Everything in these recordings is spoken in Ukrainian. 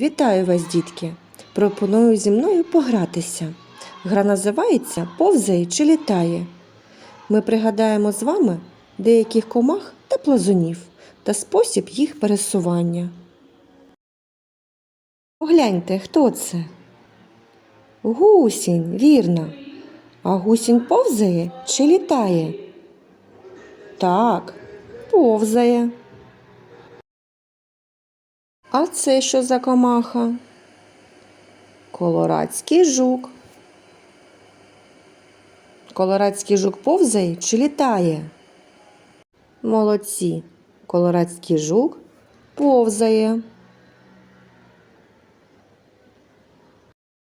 Вітаю вас, дітки! Пропоную зі мною погратися. Гра називається Повзає чи літає. Ми пригадаємо з вами деяких комах та плазунів та спосіб їх пересування. Погляньте, хто це? Гусінь, вірно. А гусінь повзає чи літає? Так, повзає. А це що за комаха? Колорадський жук. Колорадський жук повзає чи літає? Молодці. Колорадський жук повзає.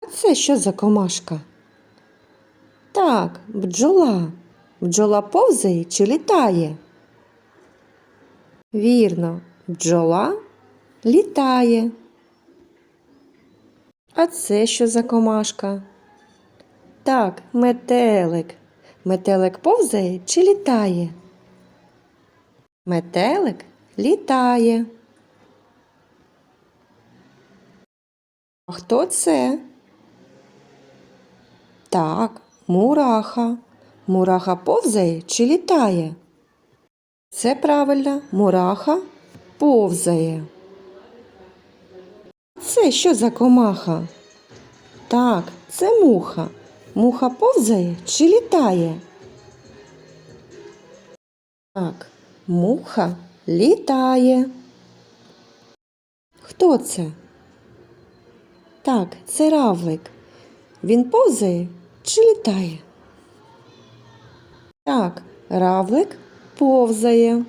А це що за комашка? Так, бджола. Бджола повзає чи літає? Вірно, бджола літає. А це що за комашка? Так, метелик. Метелик повзає чи літає? Метелик літає. А хто це? Так, мураха. Мураха повзає чи літає? Це правильно, мураха повзає. Це що за комаха? Так, це муха. Муха повзає чи літає? Так, муха літає. Хто це? Так, це равлик. Він повзає чи літає? Так, равлик повзає.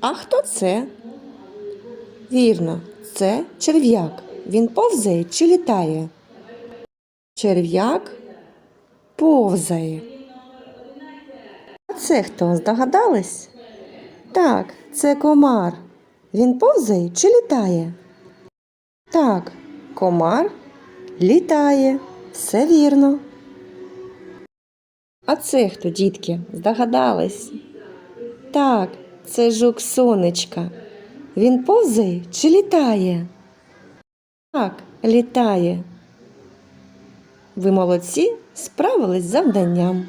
А хто це? Вірно, це черв'як. Він повзає чи літає? Черв'як повзає. А це хто здогадались? Так, це комар. Він повзає чи літає? Так, комар літає. Все вірно. А це хто, дітки, здогадались? Так, це жук сонечка. Він повзає чи літає? Так, літає. Ви молодці, справились з завданням.